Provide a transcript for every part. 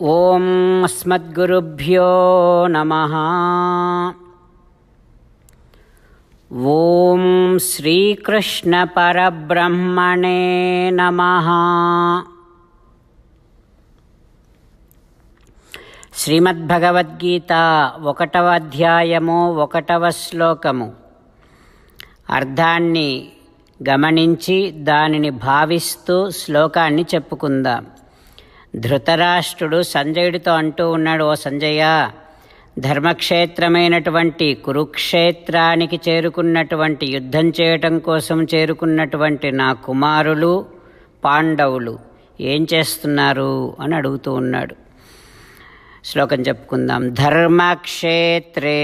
ఓం అస్మద్గురుభ్యో నమ. ఓం శ్రీకృష్ణ పరబ్రహ్మణే నమ. శ్రీమద్భగవద్గీత ఒకటవ అధ్యాయము ఒకటవ శ్లోకము. అర్థాన్ని గమనించి దానిని భావిస్తూ శ్లోకాన్ని చెప్పుకుందాం. ధృతరాష్ట్రుడు సంజయుడితో అంటూ ఉన్నాడు ఓ సంజయ ధర్మక్షేత్రమైనటువంటి కురుక్షేత్రానికి చేరుకున్నటువంటి యుద్ధం చేయటం కోసం చేరుకున్నటువంటి నా కుమారులు పాండవులు ఏం చేస్తున్నారు? అని అడుగుతూ ఉన్నాడు. శ్లోకం చెప్పుకుందాం. ధర్మక్షేత్రే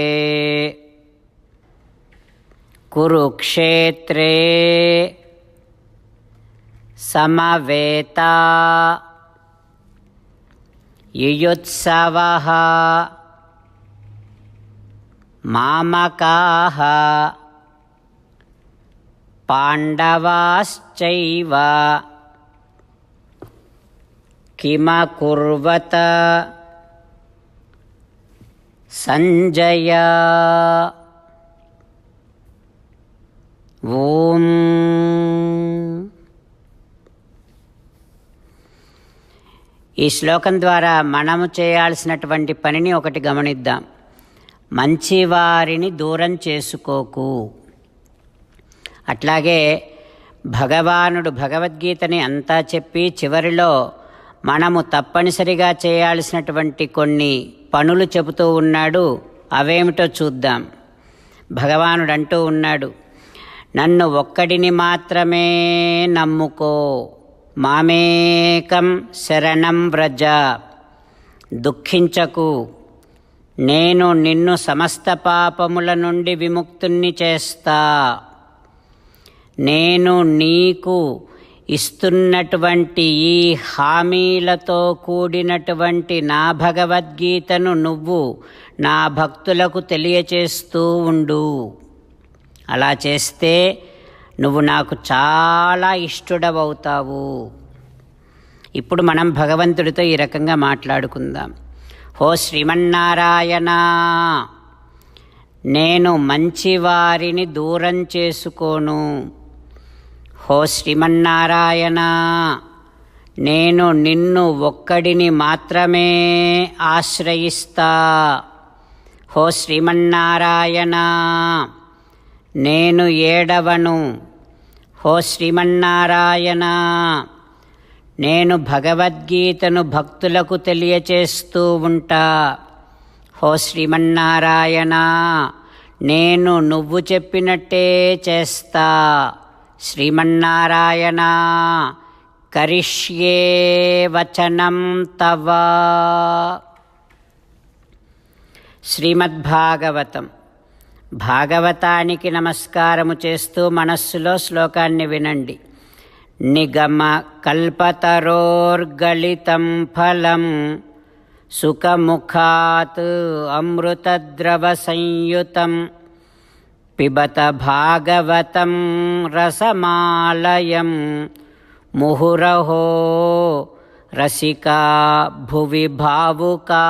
కురుక్షేత్రే సమవేత युयुत्सवः। मामकाः। पाण्डवाश्चैव। किमकुर्वत? सञ्जय। ॐ ఈ శ్లోకం ద్వారా మనము చేయాల్సినటువంటి పనిని ఒకటి గమనిద్దాం. మంచివారిని దూరం చేసుకోకు. అట్లాగే భగవానుడు భగవద్గీతని అంతా చెప్పి చివరిలో మనము తప్పనిసరిగా చేయాల్సినటువంటి కొన్ని పనులు చెబుతూ ఉన్నాడు. అవేమిటో చూద్దాం. భగవానుడు అంటూ ఉన్నాడు నన్ను ఒక్కడిని మాత్రమే నమ్ముకో. మామేకం శరణం వ్రజ. దుఃఖించకు. నేను నిన్ను సమస్త పాపముల నుండి విముక్తుణ్ణి చేస్తా. నేను నీకు ఇస్తున్నటువంటి ఈ హామీలతో కూడినటువంటి నా భగవద్గీతను నువ్వు నా భక్తులకు తెలియచేస్తూ ఉండు. అలా చేస్తే నువ్వు నాకు చాలా ఇష్టడవవుతావు. ఇప్పుడు మనం భగవంతుడితో ఈ రకంగా మాట్లాడుకుందాం. హో శ్రీమన్నారాయణ నేను మంచివారిని దూరం చేసుకోను. హో శ్రీమన్నారాయణ నేను నిన్ను ఒక్కడిని మాత్రమే ఆశ్రయిస్తా. హో శ్రీమన్నారాయణ నేను ఏడవను. హో శ్రీమన్నారాయణ నేను భగవద్గీతను భక్తులకు తెలియచేస్తూ ఉంటా. హో శ్రీమన్నారాయణ నేను నువ్వు చెప్పినట్టే చేస్తా. శ్రీమన్నారాయణ కరిష్యే వచనం తవ. శ్రీమద్భాగవతం. భాగవతానికి నమస్కారము చేస్తూ మనస్సులో శ్లోకాన్ని వినండి. నిగమ కల్పతరోర్గళితం ఫలం సుఖముఖాత్ అమృతద్రవ సంయుతం పిబత భాగవతం రసమాలయం ముహురహో రసికా భువి భావుకా.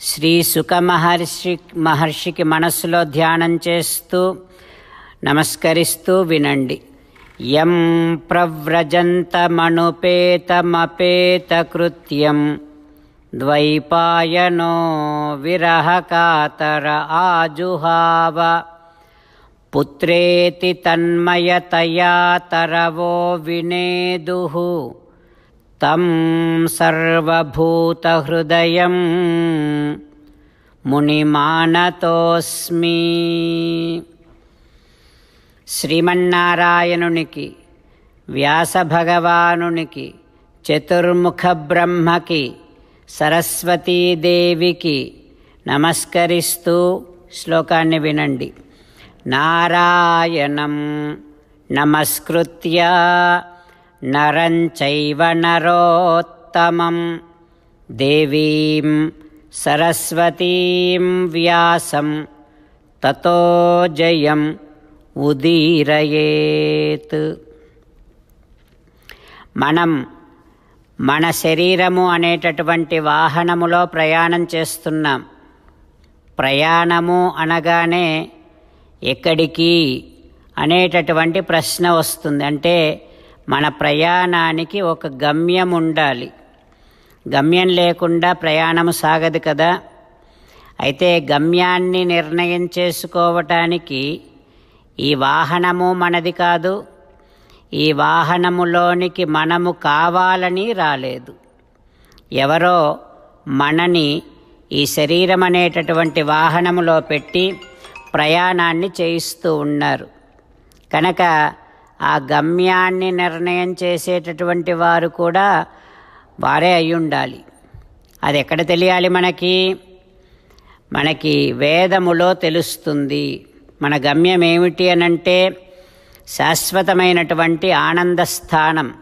శ్రీ సుఖ మహర్షి మహర్షికి మనస్సులో ధ్యానం చేస్తూ నమస్కరిస్తూ వినండి. యం ప్రవ్రజంతమనుపేతమపేతకృత్యం ద్వైపాయనో విరహకాతర ఆజుహావ పుత్రేతి తన్మయతయా తరవో వినేదుః తం సర్వభూతహృదయం మునిమానతోస్మి. శ్రీమన్నారాయణునికి వ్యాస భగవానునికి చతుర్ముఖ బ్రహ్మకి సరస్వతీదేవికి నమస్కరిస్తూ శ్లోకాన్ని వినండి. నారాయణం నమస్కృత్య నరంచైవ నరోత్తమం దేవీం సరస్వతీం వ్యాసం తతో జయం ఉదీరయేత్. మనం మన శరీరము అనేటటువంటి వాహనములో ప్రయాణం చేస్తున్నాం. ప్రయాణము అనగానే ఎక్కడికి అనేటటువంటి ప్రశ్న వస్తుంది. అంటే మన ప్రయాణానికి ఒక గమ్యం ఉండాలి. గమ్యం లేకుండా ప్రయాణము సాగదు కదా. అయితే గమ్యాన్ని నిర్ణయం చేసుకోవటానికి ఈ వాహనము మనది కాదు. ఈ వాహనములోనికి మనము కావాలని రాలేదు. ఎవరో మనని ఈ శరీరం అనేటటువంటి వాహనములో పెట్టి ప్రయాణాన్ని చేయిస్తూ ఉన్నారు. కనుక ఆ గమ్యాన్ని నిర్ణయం చేసేటటువంటి వారు కూడా వారే అయి ఉండాలి అది ఎక్కడ తెలియాలి మనకి? మనకి వేదములో తెలుస్తుంది. మన గమ్యం ఏమిటి అనంటే శాశ్వతమైనటువంటి ఆనందస్థానం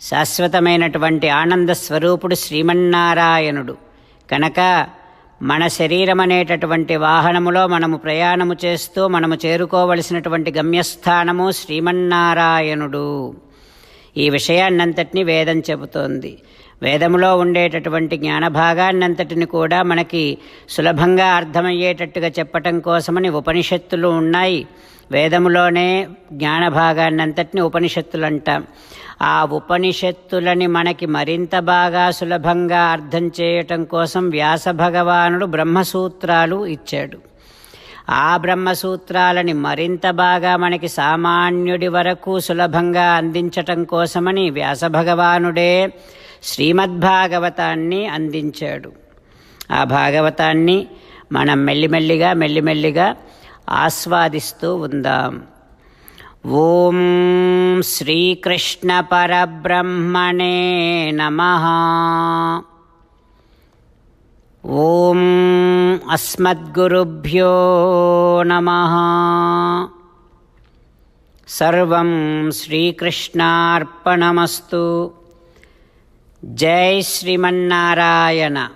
శాశ్వతమైనటువంటి ఆనంద స్వరూపుడు శ్రీమన్నారాయణుడు. కనుక మన శరీరం అనేటటువంటి వాహనములో మనము ప్రయాణము చేస్తూ మనము చేరుకోవలసినటువంటి గమ్యస్థానము శ్రీమన్నారాయణుడు. ఈ విషయాన్నంతటినీ వేదం చెబుతోంది. వేదములో ఉండేటటువంటి జ్ఞానభాగాన్నంతటిని కూడా మనకి సులభంగా అర్థమయ్యేటట్టుగా చెప్పటం కోసమని ఉపనిషత్తులు ఉన్నాయి. వేదములోనే జ్ఞానభాగాన్నంతటిని ఉపనిషత్తులు అంటాం ఆ ఉపనిషత్తులని మనకి మరింత బాగా సులభంగా అర్థం చేయటం కోసం వ్యాస భగవానుడు బ్రహ్మసూత్రాలు ఇచ్చాడు. ఆ బ్రహ్మసూత్రాలని మరింత బాగా మనకి సామాన్యుడి వరకు సులభంగా అందించటం కోసమని వ్యాస భగవానుడే శ్రీమద్భాగవతాన్ని అందించాడు. ఆ భాగవతాన్ని మనం మెల్లిమెల్లిగా మెల్లిమెల్లిగా ఆస్వాదిస్తూ ఉందాం. ఓం శ్రీకృష్ణ పరబ్రహ్మణే నమ. ఓం అస్మద్గురుభ్యో నమ. సర్వం శ్రీకృష్ణార్పణమస్తు. జై శ్రీమన్నారాయణ.